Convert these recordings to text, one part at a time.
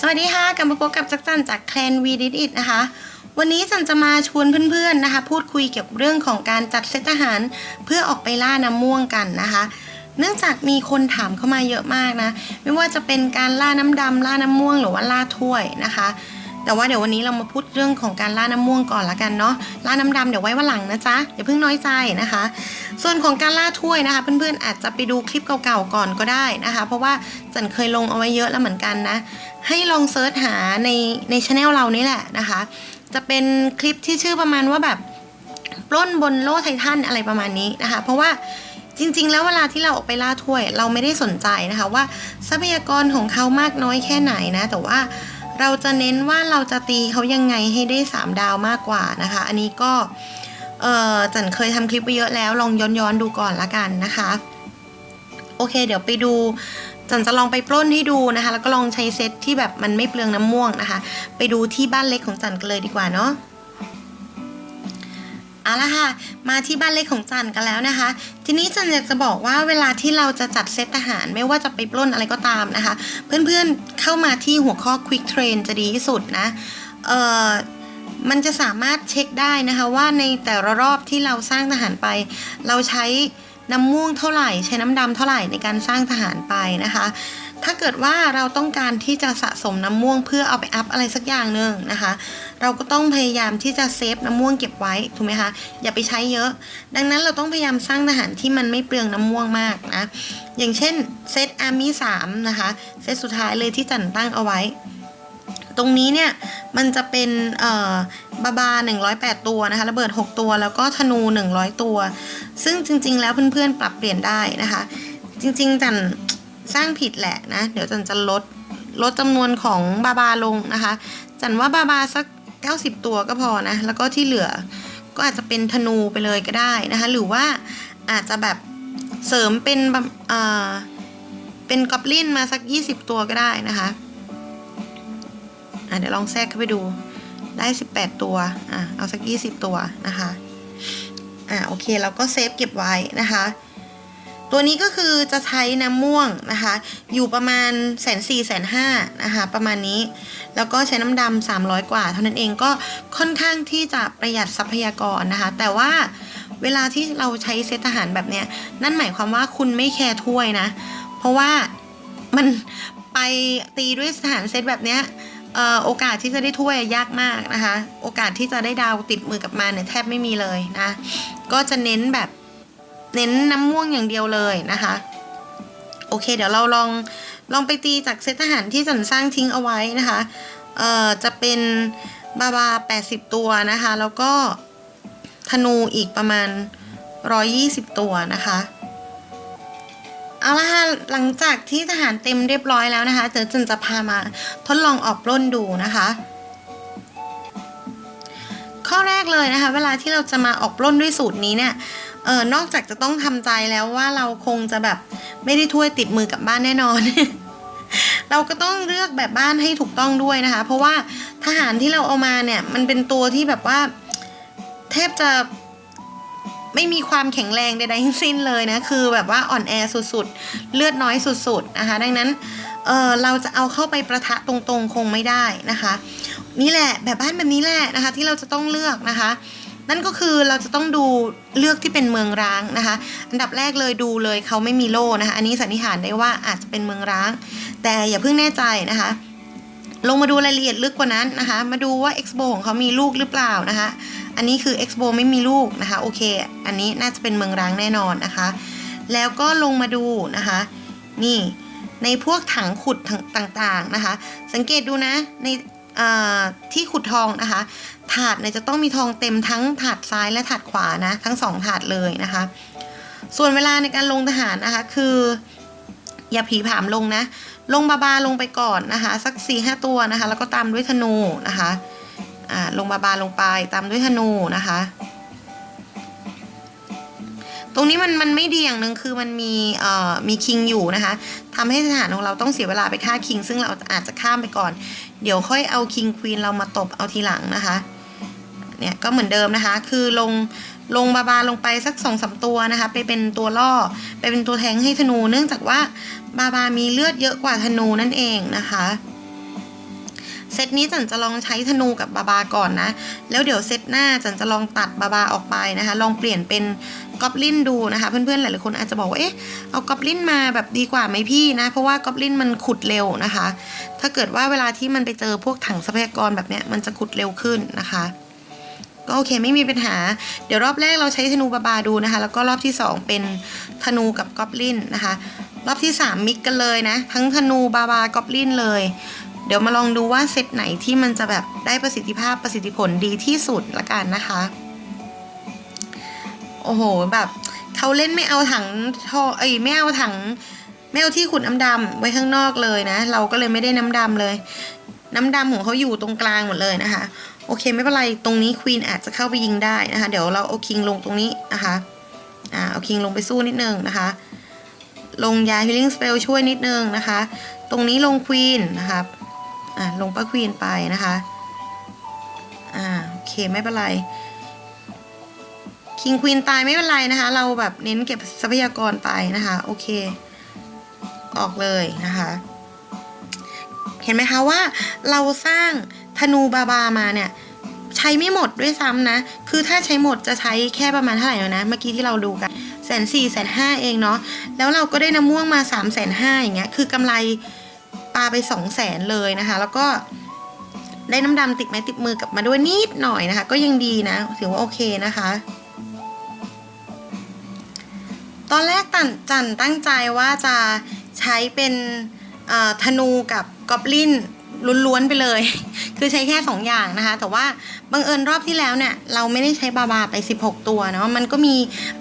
สวัสดีค่ะกลับมาพบกับจักรจันจากแคลนวีดิอินะคะ วันนี้จันจะมาชวนเพื่อนๆนะคะ พูดคุยเกี่ยวกับเรื่องของการจัดเซตอาหาร เพื่อออกไปล่าน้ำม่วงกันนะคะ เนื่องจากมีคนถามเข้ามาเยอะมากนะ ไม่ว่าจะเป็นการล่าน้ำดำล่าน้ำม่วงหรือว่าล่าถ้วยนะคะ แต่ว่าเดี๋ยววันนี้เรามาพูดเรื่องของการล่าน้ำม่วงก่อนละกันเนาะล่าน้ำดำเดี๋ยวไว้วันหลังนะจ๊ะอย่าเพิ่งน้อยใจนะคะ ส่วนของการล่าถ้วยนะคะ เพื่อนๆอาจจะไปดูคลิปเก่าๆก่อนก็ได้นะคะ เพราะว่าจันเคยลงเอาไว้เยอะแล้วเหมือนกันนะ ให้ลองเซิร์ชหาในในช anel เรานี่แหละนะคะ จะเป็นคลิปที่ชื่อประมาณว่าแบบปล้นบนโลไททันอะไรประมาณนี้นะคะ เพราะว่าจริง ๆ แล้วเวลาที่เราออกไปล่าถ้วย เราไม่ได้สนใจนะคะว่าทรัพยากรของเขามากน้อยแค่ไหนนะ แต่ว่า เราจะเน้นว่าเราจะตีเขายังไงให้ได้ 3 ดาวมากกว่านะคะ อันนี้ก็เออจันเคยทำคลิปไปเยอะแล้วลองย้อนๆดูก่อนละกันนะคะ โอเค เดี๋ยวไปดูจันจะลองไปปล้นให้ดูนะคะ แล้วก็ลองใช้เซตที่แบบมันไม่เปลืองน้ำม่วงนะคะ ไปดูที่บ้านเล็กของจันกันเลยดีกว่าเนาะ เอาละค่ะ มาที่บ้านเล็กของจันกันแล้วนะคะ ทีนี้จันอยากจะบอกว่าเวลาที่เราจะจัดเซตอาหารไม่ว่าจะไปปล้นอะไรก็ตามนะคะ เพื่อนๆเข้ามาที่หัวข้อ Quick Train จะดีที่สุดนะเอ่อมันจะสามารถเช็คได้นะคะว่าในแต่ละรอบที่เราสร้างทหารไป เราใช้น้ำม่วงเท่าไหร่ ใช้น้ำดำเท่าไหร่ในการสร้างทหารไปนะคะ ถ้าเกิดว่าเราต้องการที่จะสะสมน้ำม่วงเพื่อเอาไปอัพอะไรสักอย่างหนึ่งนะคะ เราก็ต้องพยายามที่จะเซฟน้ำม่วงเก็บไว้ถูกไหมคะอย่าไปใช้เยอะ ดังนั้นเราต้องพยายามสร้างทหารที่มันไม่เปลืองน้ำม่วงมากนะอย่างเช่นเซตอาร์มี่สามนะคะเซตสุดท้ายเลยที่จันตั้งเอาไว้ ตรงนี้เนี่ยมันจะเป็นเอ่อบาบา 108 ตัวนะคะระเบิด 6 ตัวแล้วก็ธนู 100 ตัว ซึ่งจริง ๆ แล้วเพื่อนๆปรับเปลี่ยนได้นะคะ จริง ๆ จัน สร้างผิดแหละนะ เดี๋ยวจันจะลดลดจำนวนของบาบาลงนะคะ จันว่าบาบาสัก 90 ตัวก็พอนะ แล้วก็ที่เหลือก็อาจจะเป็นธนูไปเลยก็ได้นะคะ หรือว่าอาจจะแบบเสริมเป็นเอ่อเป็นกอบลินมาสัก 20 ตัวก็ได้นะคะอะเดี๋ยวลองแทรกเข้าไปดูได้ 18 ตัวอะเอาสัก 20 ตัวนะคะอะโอเคเราก็เซฟเก็บไว้นะคะ ตัวนี้ก็คือจะใช้น้ำม่วงนะคะ อยู่ประมาณแสนสี่แสนห้านะคะ ประมาณนี้ แล้วก็ใช้น้ำดำสามร้อยกว่า เท่านั้นเองก็ค่อนข้างที่จะประหยัดทรัพยากรนะคะ แต่ว่าเวลาที่เราใช้เซตอาหารแบบเนี้ย นั่นหมายความว่าคุณไม่แคร์ถ้วยนะ เพราะว่ามันไปตีด้วยสถานเซตแบบเนี้ยโอกาสที่จะได้ถ้วยยากมากนะคะ โอกาสที่จะได้ดาวติดมือกลับมาเนี่ยแทบไม่มีเลยนะ ก็จะเน้นแบบ เน้นน้ำม่วงอย่างเดียวเลยนะคะ โอเค เดี๋ยวเราลองลองไปตีจากเซตทหารที่จันสร้างทิ้งเอาไว้นะคะเอ่อจะเป็นบาบา 80 ตัวนะคะ แล้วก็ธนูอีกประมาณ 120 ตัวนะคะเอาละค่ะหลังจากที่ทหารเต็มเรียบร้อยแล้วนะคะเดี๋ยวจันจะพามาทดลองออกปล้นดูนะคะ ข้อแรกเลยนะคะ เวลาที่เราจะมาออกปล้นด้วยสูตรนี้เนี่ย เออนอกจากจะต้องทำใจแล้วว่าเราคงจะแบบไม่ได้ถ้วยติดมือกลับบ้านแน่นอน เราก็ต้องเลือกแบบบ้านให้ถูกต้องด้วยนะคะ เพราะว่าทหารที่เราเอามาเนี่ย มันเป็นตัวที่แบบว่า แทบจะไม่มีความแข็งแรงใดๆทั้งสิ้นเลยนะ คือแบบว่าอ่อนแอสุดๆ เลือดน้อยสุดๆนะคะ ดังนั้นเออเราจะเอาเข้าไปประทะตรงๆ คงไม่ได้นะคะ นี่แหละแบบบ้านแบบนี้แหละนะคะ ที่เราจะต้องเลือกนะคะ นั่นก็คือเราจะต้องดูเลือกที่เป็นเมืองร้างนะคะ อันดับแรกเลยดูเลยเขาไม่มีโล่นะคะ อันนี้สันนิษฐานได้ว่าอาจจะเป็นเมืองร้าง แต่อย่าเพิ่งแน่ใจนะคะ ลงมาดูรายละเอียดลึกกว่านั้นนะคะ มาดูว่า Expo ของเขามีลูกหรือเปล่านะคะ อันนี้คือ Expo ไม่มีลูกนะคะโอเค อันนี้น่าจะเป็นเมืองร้างแน่นอนนะคะ แล้วก็ลงมาดูนะคะ นี่ในพวกถังขุดต่างๆนะคะ สังเกตดูนะใน ที่ขุดทองนะคะ ถาดเนี่ยจะต้องมีทองเต็มทั้งถาดซ้ายและถาดขวานะ ทั้งสองถาดเลยนะคะ ส่วนเวลาในการลงทหารนะคะ คือ อย่าผีผามลงนะ ลงบาบาลงไปก่อนนะคะ สักสี่ห้าตัวนะคะ แล้วก็ตามด้วยธนูนะคะ อ่าลงบาบาลงไปตามด้วยธนูนะคะ ตรงนี้มันมันไม่ดีอย่างหนึ่งคือมันมีเอ่อมีคิงอยู่นะคะทำให้ทหารของเราต้องเสียเวลาไปฆ่าคิง ซึ่งเราอาจจะข้ามไปก่อน เดี๋ยวค่อยเอาคิงควีนเรามาตบเอาทีหลังนะคะเนี่ยก็เหมือนเดิมนะคะ คือลงลงบาบาลงไปสักสองสาตัวนะคะ ไปเป็นตัวล่อ ไปเป็นตัวแทงให้ธนู เนื่องจากว่าบาบามีเลือดเยอะกว่าธนูนั่นเองนะคะ เซตนี้จันจะลองใช้ธนูกับบาบาก่อนนะ แล้วเดี๋ยวเซตหน้าจันจะลองตัดบาบาออกไปนะคะ ลองเปลี่ยนเป็นกอบลินดูนะคะ เพื่อนๆหลายๆคนอาจจะบอกว่าเอ๊ะเอากอบลินมาแบบดีกว่าไหมพี่นะ เพราะว่ากอบลินมันขุดเร็วนะคะ ถ้าเกิดว่าเวลาที่มันไปเจอพวกถังทรัพยากรแบบเนี้ยมันจะขุดเร็วขึ้นนะคะก็โอเคไม่มีปัญหา เดี๋ยวรอบแรกเราใช้ธนูบาบาดูนะคะ แล้วก็รอบที่ 2 เป็นธนูกับกอบลินนะคะ รอบที่ 3 มิกกันเลยนะ ทั้งธนูบาบากอบลินเลย เดี๋ยวมาลองดูว่าเซตไหนที่มันจะแบบได้ประสิทธิภาพประสิทธิผลดีที่สุดละกันนะคะ โอ้โหแบบเขาเล่นไม่เอาถังทอเอ้ยไม่เอาถังไม่เอาที่ขุดน้ำดำไว้ข้างนอกเลยนะ เราก็เลยไม่ได้น้ำดำเลย น้ำดำของเขาอยู่ตรงกลางหมดเลยนะคะ โอเคไม่เป็นไรตรงนี้ควีนอาจจะเข้าไปยิงได้นะคะ เดี๋ยวเราเอาคิงลงตรงนี้นะคะอ่าเอาคิงลงไปสู้นิดนึงนะคะ ลงยา healing spell ช่วยนิดนึงนะคะ ตรงนี้ลงควีนนะคะ อ่าลงป้าควีนไปนะคะ อ่าโอเคไม่เป็นไรคิงควีนตายไม่เป็นไรนะคะ เราแบบเน้นเก็บทรัพยากรไปนะคะ โอเค ออกเลยนะคะ เห็นไหมคะว่าเราสร้างธนูบาบามาเนี่ย ใช้ไม่หมดด้วยซ้ำนะ คือถ้าใช้หมดจะใช้แค่ประมาณเท่าไหร่นะ เมื่อกี้ที่เราดูกันแสนสี่แสนห้าเองเนาะแล้วเราก็ได้น้ำม่วงมาสามแสนห้าอย่างเงี้ย คือกำไร ปลาไปสองแสนเลยนะคะ แล้วก็ได้น้ำดำติดไม้ติดมือกลับมาด้วยนิดหน่อยนะคะ ก็ยังดีนะ ถือว่าโอเคนะคะ ตอนแรกตันจันตั้งใจว่าจะใช้เป็นธนูกับกอบลินล้วนๆไปเลย คือใช้แค่2อย่างนะคะ แต่ว่าบังเอิญรอบที่แล้วเนี่ย เราไม่ได้ใช้บาบาไป 16 ตัวเนาะ มันก็มี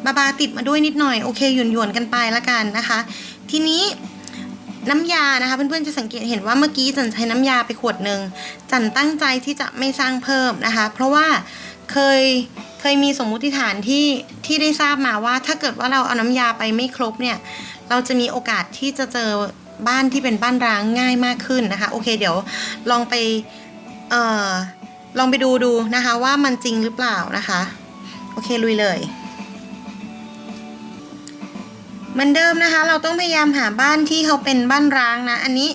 บาบาติดมาด้วยนิดหน่อย โอเคหยวนๆกันไปละกันนะคะ ทีนี้ น้ำยานะคะเพื่อนๆจะสังเกตเห็นว่าเมื่อกี้จันใช้น้ำยาไปขวดหนึ่งจันตั้งใจที่จะไม่สร้างเพิ่มนะคะ เพราะว่าเคยเคยมีสมมุติฐานที่ที่ได้ทราบมาว่า ถ้าเกิดว่าเราเอาน้ำยาไปไม่ครบเนี่ยเราจะมีโอกาสที่จะเจอบ้านที่เป็นบ้านร้างง่ายมากขึ้นนะคะโอเคเดี๋ยวลองไปเอ่อลองไปดูดูนะคะว่ามันจริงหรือเปล่านะคะ โอเคลุยเลย เหมือนเดิมนะคะ เราต้องพยายามหาบ้านที่เขาเป็นบ้านร้างนะ อันนี้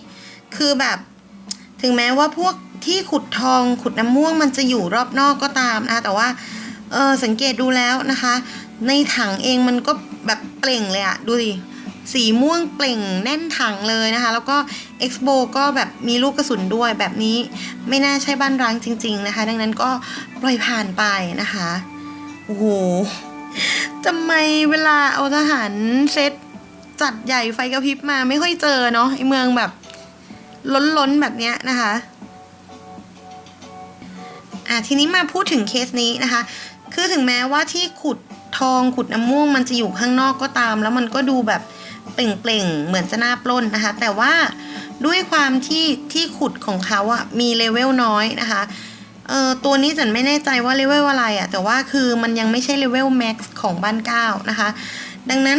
คือแบบถึงแม้ว่าพวกที่ขุดทองขุดน้ำม่วงมันจะอยู่รอบนอกก็ตามนะคะแต่ว่าเออสังเกตดูแล้วนะคะ ในถังเองมันก็แบบเปล่งเลยอะดูดิสีม่วงเปล่งแน่นถังเลยนะคะ แล้วก็ Expo ก็แบบมีลูกกระสุนด้วยแบบนี้ไม่น่าใช่บ้านร้างจริง ๆนะคะ ดังนั้นก็ปล่อยผ่านไปนะคะโอ้โห ทำไมเวลาเอาทหารเซตจัดใหญ่ไฟกระพริบมาไม่ค่อยเจอเนาะไอเมืองแบบ ล้นๆแบบเนี้ยนะคะอะทีนี้มาพูดถึงเคสนี้นะคะ คือถึงแม้ว่าที่ขุดทองขุดน้ำม่วงมันจะอยู่ข้างนอกก็ตาม แล้วมันก็ดูแบบเปล่งๆ เหมือนจะน่าปล้นนะคะ แต่ว่าด้วยความที่ที่ขุดของเขาอะมีเลเวลน้อยนะคะ เออตัวนี้จันไม่แน่ใจว่าเลเวลอะไรอะแต่ว่าคือมันยังไม่ใช่เลเวลแม็กซ์ของบ้านเก้านะคะ ดังนั้น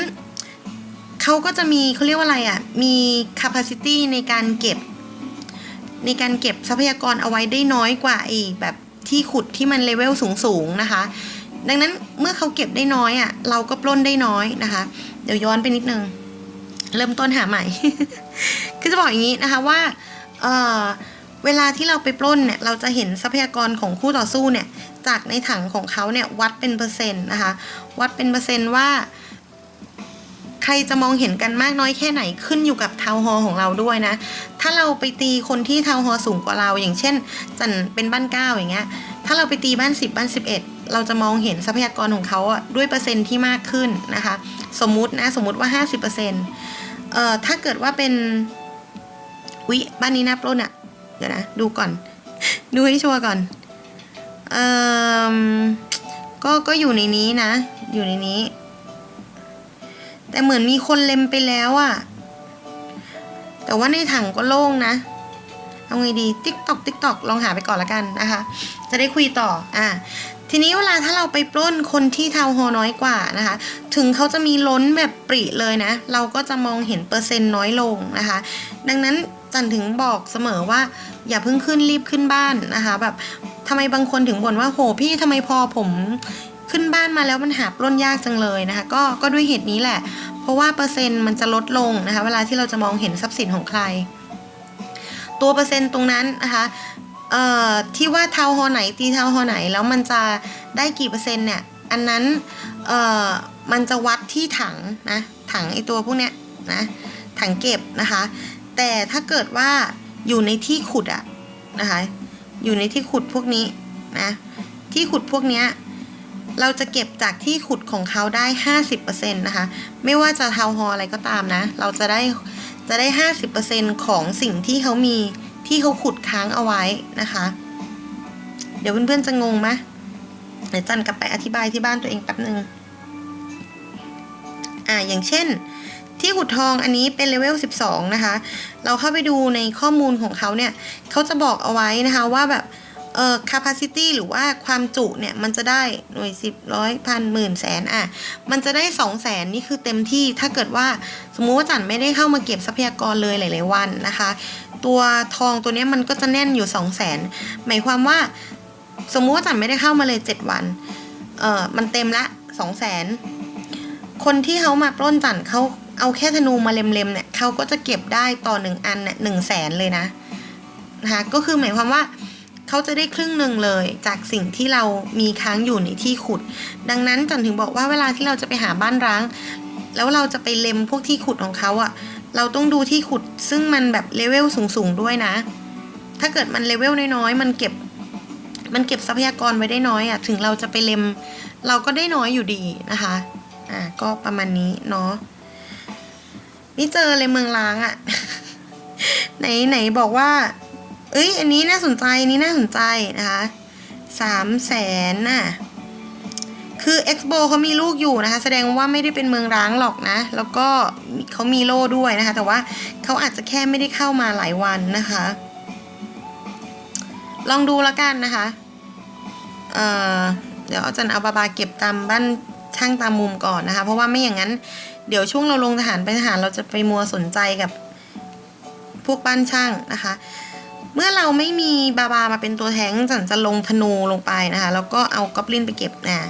เขาก็จะมีเขาเรียกว่าอะไรอะมี capacity ในการเก็บ ในการเก็บทรัพยากรเอาไว้ได้น้อยกว่าไอ้แบบที่ขุดที่มันเลเวลสูงๆนะคะ ดังนั้นเมื่อเขาเก็บได้น้อยอะ่ะ เราก็ปล้นได้น้อยนะคะ เดี๋ยวย้อนไปนิดนึง เริ่มต้นหาใหม่ คือจะบอกอย่างนี้นะคะว่า เออ เวลาที่เราไปปล้นเนี่ยเราจะเห็นทรัพยากรของคู่ต่อสู้เนี่ยจากในถังของเขาเนี่ยวัดเป็นเปอร์เซ็นต์นะคะวัดเป็นเปอร์เซ็นต์ว่า ใครจะมองเห็นกันมากน้อยแค่ไหนขึ้นอยู่กับทาวฮอของเราด้วยนะ ถ้าเราไปตีคนที่ทาวฮอสูงกว่าเรา อย่างเช่น จันเป็นบ้านเก้าอย่างเงี้ยถ้าเราไปตีบ้านสิบบ้านสิบเอ็ดเราจะมองเห็นทรัพยากรของเขาอะด้วยเปอร์เซ็นต์ที่มากขึ้นนะคะ สมมุตินะสมมุติว่าห้าสิบเปอร์เซ็นต์เอ่อถ้าเกิดว่าเป็นวิบ้านนี้น่าปล้นอะ เดี๋ยวนะ ดูก่อน ดูให้ชัวร์ก่อน เอ่อ ก็ก็อยู่ในนี้นะ อยู่ในนี้ แต่เหมือนมีคนเล็มไปแล้วอะแต่ว่าในถังก็โล่งนะ เอาไงดี ติ๊กตอกติ๊กตอกลองหาไปก่อนละกันนะคะ จะได้คุยต่อ อะทีนี้เวลาถ้าเราไปปล้นคนที่ทาวน์ฮน้อยกว่านะคะ ถึงเขาจะมีล้นแบบปริเลยนะ เราก็จะมองเห็นเปอร์เซ็นต์น้อยลงนะคะ ดังนั้น จันถึงบอกเสมอว่า อย่าเพิ่งขึ้นรีบขึ้นบ้านนะคะแบบทำไมบางคนถึงบ่นว่าโหพี่ทำไมพอผมขึ้นบ้านมาแล้วมันหาปล้นยากจังเลยนะคะก็ก็ด้วยเหตุนี้แหละ เพราะว่าเปอร์เซ็นต์มันจะลดลงนะคะเวลาที่เราจะมองเห็นทรัพย์สินของใคร ตัวเปอร์เซ็นต์ตรงนั้นนะคะเอ่อที่ว่าเทาฮอไหนตีเทาฮอไหนแล้วมันจะได้กี่เปอร์เซ็นต์เนี่ยอันนั้นเอ่อมันจะวัดที่ถังนะถังไอตัวพวกเนี้ยนะถังเก็บนะคะ แต่ถ้าเกิดว่าอยู่ในที่ขุดอะนะคะอยู่ในที่ขุดพวกนี้นะที่ขุดพวกเนี้ยเราจะเก็บจากที่ขุดของเขาได้ 50%นะคะ ไม่ว่าจะเทาฮออะไรก็ตามนะ เราจะได้จะได้ 50%ของสิ่งที่เขามีที่เขาขุดค้างเอาไว้นะคะ เดี๋ยวเพื่อนๆจะงงไหมเดี๋ยวจันกลับไปอธิบายที่บ้านตัวเองแป๊บหนึ่งอ่าอย่างเช่น ที่ขุดทองอันนี้เป็นเลเวล 12 นะคะ เราเข้าไปดูในข้อมูลของเขาเนี่ยเขาจะบอกเอาไว้นะคะว่าแบบเอ่อ capacity หรือว่าความจุเนี่ยมันจะได้หน่วยสิบร้อยพันหมื่นแสนอะมันจะได้สองแสนนี่คือเต็มที่ถ้าเกิดว่าสมมุติว่าจันไม่ได้เข้ามาเก็บทรัพยากรเลยหลาย ๆ วันนะคะ ตัวทองตัวนี้มันก็จะแน่นอยู่สองแสนหมายความว่า สมมุติว่าจันไม่ได้เข้ามาเลยเจ็ดวันเอ่อมันเต็มละสองแสนคนที่เขามาปล้นจันเขา เอาแค่ธนูมาเล็มๆเนี่ยเขาก็จะเก็บได้ต่อหนึ่งอันเนี่ยหนึ่งแสนเลยนะนะคะก็คือหมายความว่าเขาจะได้ครึ่งหนึ่งเลย จากสิ่งที่เรามีค้างอยู่ในที่ขุด ดังนั้นจันถึงบอกว่าเวลาที่เราจะไปหาบ้านร้าง แล้วเราจะไปเล็มพวกที่ขุดของเขาอะ่ะ เราต้องดูที่ขุดซึ่งมันแบบเลเวลสูงๆด้วยนะ ถ้าเกิดมันเลเวลน้อยๆมันเก็บมันเก็บทรัพยากรไว้ได้น้อยอะ่ะ ถึงเราจะไปเล็ม เราก็ได้น้อยอยู่ดีนะคะ อ่าก็ประมาณนี้เนาะ นี่เจอเลยเมืองล้างอะ่ะ ไหนไหนบอกว่า เอ้ย อันนี้น่าสนใจอันนี้น่าสนใจนะคะสามแสนน่ะ คือ Expo เขามีลูกอยู่นะคะ แสดงว่าไม่ได้เป็นเมืองร้างหรอกนะ แล้วก็เขามีโล่ด้วยนะคะ แต่ว่าเขาอาจจะแค่ไม่ได้เข้ามาหลายวันนะคะ ลองดูแล้วกันนะคะ เอ่อ เดี๋ยวอาจารย์เอาบาบาเก็บตามบ้านช่างตามมุมก่อนนะคะ เพราะว่าไม่อย่างนั้น เดี๋ยวช่วงเราลงทหารไปทหารเราจะไปมัวสนใจกับพวกบ้านช่างนะคะ เมื่อเราไม่มีบาบามาเป็นตัวแทงจันจะลงธนูลงไปนะคะ แล้วก็เอากอบลินไปเก็บนะ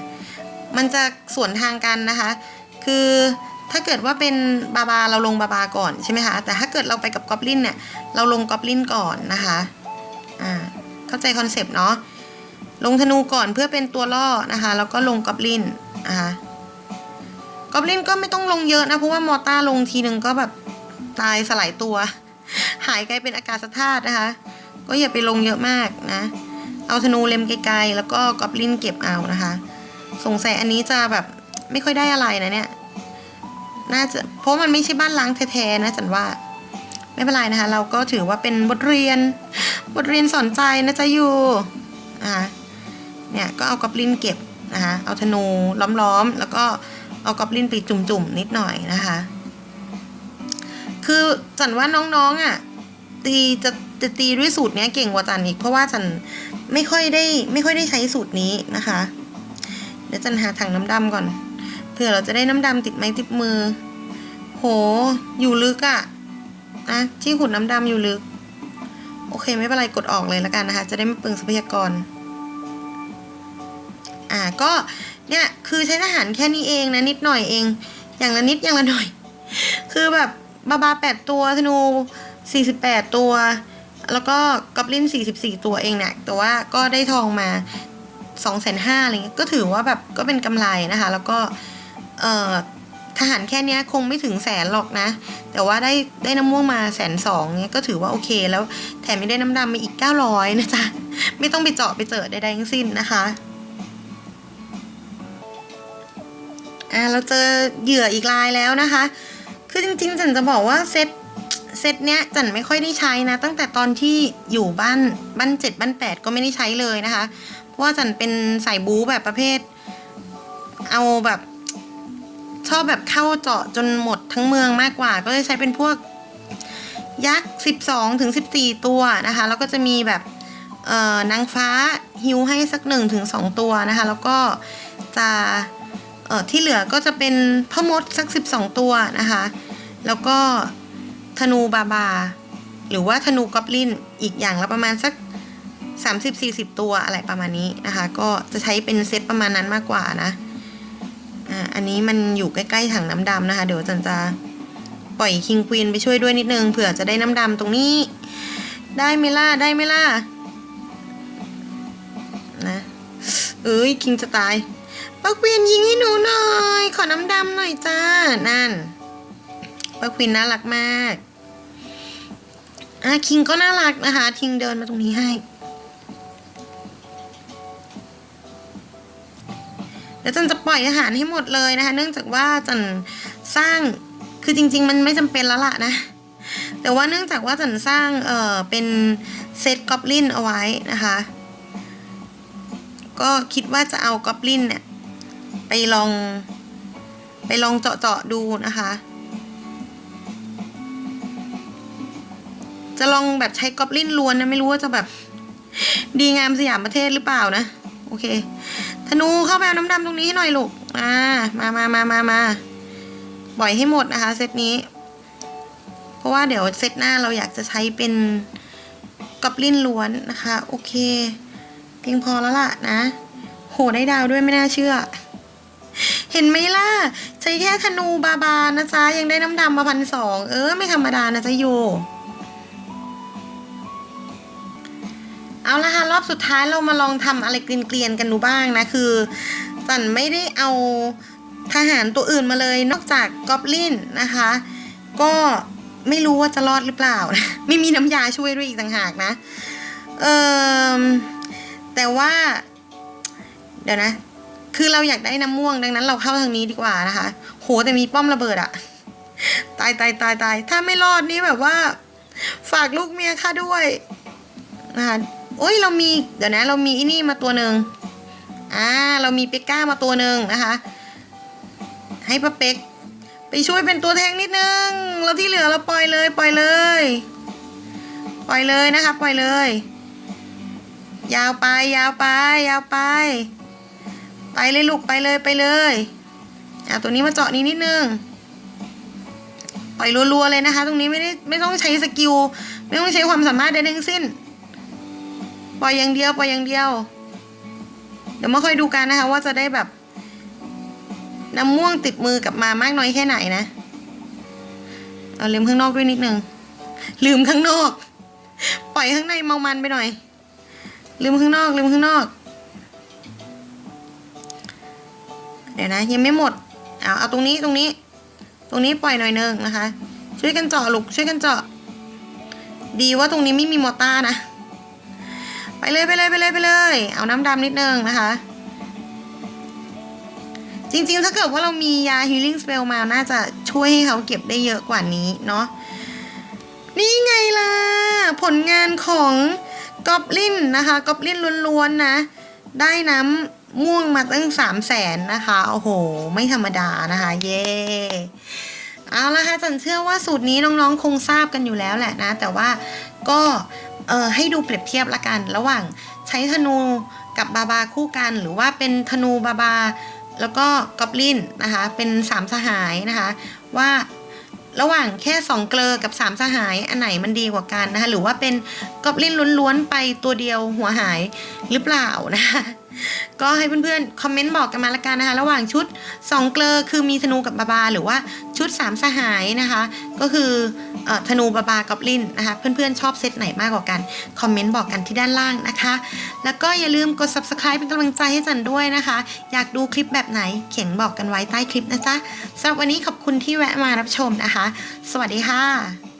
มันจะสวนทางกันนะคะ คือถ้าเกิดว่าเป็นบาบาเราลงบาบาก่อนใช่ไหมคะ แต่ถ้าเกิดเราไปกับกอบลินเนี่ยเราลงกอบลินก่อนนะคะ อ่า เข้าใจคอนเซปต์เนาะ ลงธนูก่อนเพื่อเป็นตัวล่อนะคะ แล้วก็ลงกอบลินนะคะ กอบลินก็ไม่ต้องลงเยอะนะ เพราะว่ามอต้าลงทีหนึ่งก็แบบตายสลายตัว หายกลายเป็นอากาศธาตุนะคะ ก็อย่าไปลงเยอะมากนะ เอาธนูเล็มไกลๆแล้วก็กอบลินเก็บเอานะคะ สงสัยอันนี้จะแบบไม่ค่อยได้อะไรนะเนี่ย น่าจะเพราะมันไม่ใช่บ้านล้างแท้ๆนะจันว่า ไม่เป็นไรนะคะ เราก็ถือว่าเป็นบทเรียน บทเรียนสอนใจนะจ๊ะอยู่อ่าเนี่ยก็เอากอบลินเก็บนะคะเอาธนูล้อมๆแล้วก็ เอากอบลินไปจุ่มๆนิดหน่อยนะคะ คือจันว่าน้องๆอะตีจะจะตีด้วยสูตรเนี้ยเก่งกว่าจันอีก เพราะว่าจันไม่ค่อยได้ไม่ค่อยได้ใช้สูตรนี้นะคะ เดี๋ยวจันหาถังน้ำดำก่อนเผื่อเราจะได้น้ำดำติดไม้ติดมือ โห อยู่ลึกอะนะที่ขุดน้ำดำอยู่ลึก โอเคไม่เป็นไรกดออกเลยแล้วกันนะคะ จะได้ไม่เปลืองทรัพยากร อ่าก็ เนี่ยคือใช้ทหารแค่นี้เองนะนิดหน่อยเอง อย่างละนิดอย่างละหน่อย คือแบบบาบาแปดตัวธนูสี่สิบแปดตัว แล้วก็กอบลินสี่สิบสี่ตัวเองเนี่ยแต่ว่าก็ได้ทองมาสองแสนห้าอะไรเงี้ยก็ถือว่าแบบก็เป็นกำไรนะคะ แล้วก็เอ่อทหารแค่นี้คงไม่ถึงแสนหรอกนะ แต่ว่าได้ได้น้ำม่วงมาแสนสองเนี้ยก็ถือว่าโอเค แล้วแถมไม่ได้น้ำดำมาอีกเก้าร้อยนะจ๊ะ ไม่ต้องไปเจาะไปเจอใดๆทั้งสิ้นนะคะ อ่าเราเจอเหยื่ออีกลายแล้วนะคะ คือจริงๆจันจะบอกว่าเซตเซตเนี้ยจันไม่ค่อยได้ใช้นะ ตั้งแต่ตอนที่อยู่บ้านบ้านเจ็ดบ้านแปดก็ไม่ได้ใช้เลยนะคะ เพราะว่าจันเป็นสายบู๊แบบประเภท เอาแบบ ชอบแบบเข้าเจาะจนหมดทั้งเมืองมากกว่า ก็เลยใช้เป็นพวก ยักษ์สิบสองถึงสิบสี่ตัวนะคะ แล้วก็จะมีแบบเอ่อนางฟ้าฮิวให้สักหนึ่งถึงสองตัวนะคะ แล้วก็จะ ออที่เหลือก็จะเป็นพ่อมดสักสิบสองตัวนะคะ แล้วก็ธนูบาบา หรือว่าธนูกอบลินอีกอย่างละประมาณสัก 30-40 ตัวอะไรประมาณนี้นะคะ ก็จะใช้เป็นเซตประมาณนั้นมากกว่านะอ่าอันนี้มันอยู่ใกล้ๆถังน้ำดำนะคะ เดี๋ยวจันจะปล่อยคิงควีนไปช่วยด้วยนิดนึงเผื่อจะได้น้ำดำตรงนี้ ได้ไหมล่ะได้ไหมล่ะนะเอ้ยคิงจะตาย ปักควีนยิงให้หนูหน่อย ขอน้ำดำหน่อยจ้า นั่นปักควีนน่ารักมากอะคิงก็น่ารักนะคะคิงเดินมาตรงนี้ให้เดี๋ยวจันจะปล่อยอาหารให้หมดเลยนะคะ เนื่องจากว่าจันสร้าง คือจริง ๆ มันไม่จำเป็นแล้วล่ะนะ แต่ว่าเนื่องจากว่าจันสร้าง เอ่อ เป็นเซตกอบลินเอาไว้นะคะ ก็คิดว่าจะเอากอบลินเนี่ย ไปลอง ไปลองเจาะๆดูนะคะ จะลองแบบใช้กอบลินล้วนนะไม่รู้ว่าจะแบบ ดีงามสยามประเทศหรือเปล่านะ โอเค ธนูเข้าไปเอาน้ำดำตรงนี้ให้หน่อยลูกอ่ามามามามามาปล่อยให้หมดนะคะ เซตนี้ เพราะว่าเดี๋ยวเซตหน้าเราอยากจะใช้เป็นกอบลินล้วนนะคะ โอเคเพียงพอแล้วล่ะนะ โหได้ดาวด้วยไม่น่าเชื่อ เห็นไหมล่ะ ใช้แค่ธนูบาบานะจ๊ะ ยังได้น้ำดำมาพันสองเออ ไม่ธรรมดานะจ๊ะโย เอาละค่ะ รอบสุดท้ายเรามาลองทำอะไรเกลียนๆกันดูบ้างนะ คือจันไม่ได้เอาทหารตัวอื่นมาเลย นอกจากกอบลินนะคะ ก็ไม่รู้ว่าจะรอดหรือเปล่า ไม่มีน้ำยาช่วยด้วยอีกต่างหากนะ เออแต่ว่า เดี๋ยวนะ คือเราอยากได้น้ำม่วงดังนั้นเราเข้าทางนี้ดีกว่านะคะ โหแต่มีป้อมระเบิดอะตายตายตายตายถ้าไม่รอดนี่แบบว่า ฝากลูกเมียข้าด้วยนะคะโอ้ยเรามีเดี๋ยวนะเรามีอ้นี่มาตัวหนึ่งอ่าเรามีเปกก้ามาตัวหนึ่งนะคะ ให้ป้าเป็กไปช่วยเป็นตัวแทงนิดนึงแล้วที่เหลือเราปล่อยเลยปล่อยเลย ปล่อยเลยนะคะ ปล่อยเลย ยาวไปยาวไปยาวไป ไปเลยลูกไปเลยไปเลยอะตัวนี้มาเจาะนี้นิดนึงปล่อยรัวๆเลยนะคะ ตรงนี้ไม่ได้ไม่ต้องใช้สกิลไม่ต้องใช้ความสามารถใดทั้งสิ้น ปล่อยอย่างเดียวปล่อยอย่างเดียว เดี๋ยวมาค่อยดูกันนะคะ ว่าจะได้แบบน้ำม่วงติดมือกลับมามากน้อยแค่ไหนนะเอาลืมข้างนอกด้วยนิดนึงลืมข้างนอก ปล่อยข้างในเมามันไปหน่อย ลืมข้างนอกลืมข้างนอก เดี๋ยวนะยังไม่หมดเอาเอาตรงนี้ตรงนี้ ตรงนี้ปล่อยหน่อยนึงนะคะ ช่วยกันเจาะลูกช่วยกันเจาะ ดีว่าตรงนี้ไม่มีมอต้านะ ไปเลยไปเลยไปเลยไปเลย เอาน้ำดำนิดนึงนะคะ จริงๆ ถ้าเกิดว่าเรามียา healing spell มา น่าจะช่วยให้เขาเก็บได้เยอะกว่านี้เนาะนี่ไงล่ะ ผลงานของกอบลินนะคะกอบลินล้วนๆนะ ได้น้ำ ม่วงมาตั้งสามแสนนะคะ โอ้โห ไม่ธรรมดานะคะ เย่เอาละค่ะจันเชื่อว่าสูตรนี้น้องๆ คงทราบกันอยู่แล้วแหละนะ แต่ว่าก็เออให้ดูเปรียบเทียบละกัน ระหว่างใช้ธนูกับบาบาคู่กัน หรือว่าเป็นธนูบาบา แล้วก็กอบลินนะคะ เป็นสามสหายนะคะ ว่าระหว่างแค่สองเกลอกับสามสหายอันไหนมันดีกว่ากันนะคะ หรือว่าเป็นกอบลินล้วนๆไปตัวเดียวหัวหายหรือเปล่านะคะ ก็ให้เพื่อนๆ คอมเมนต์บอกกันมาละกันนะคะ ระหว่างชุด 2 เกลอคือมีธนูกับบาบา หรือว่าชุด 3 สหายนะคะ ก็คือธนูบาบากอบลินนะคะ เพื่อนๆ ชอบเซตไหนมากกว่ากัน คอมเมนต์บอกกันที่ด้านล่างนะคะ แล้วก็อย่าลืมกด subscribe เป็นกำลังใจให้จันด้วยนะคะ อยากดูคลิปแบบไหนเขียนบอกกันไว้ใต้คลิปนะจ๊ะสำหรับวันนี้ขอบคุณที่แวะมารับชมนะคะ สวัสดีค่ะ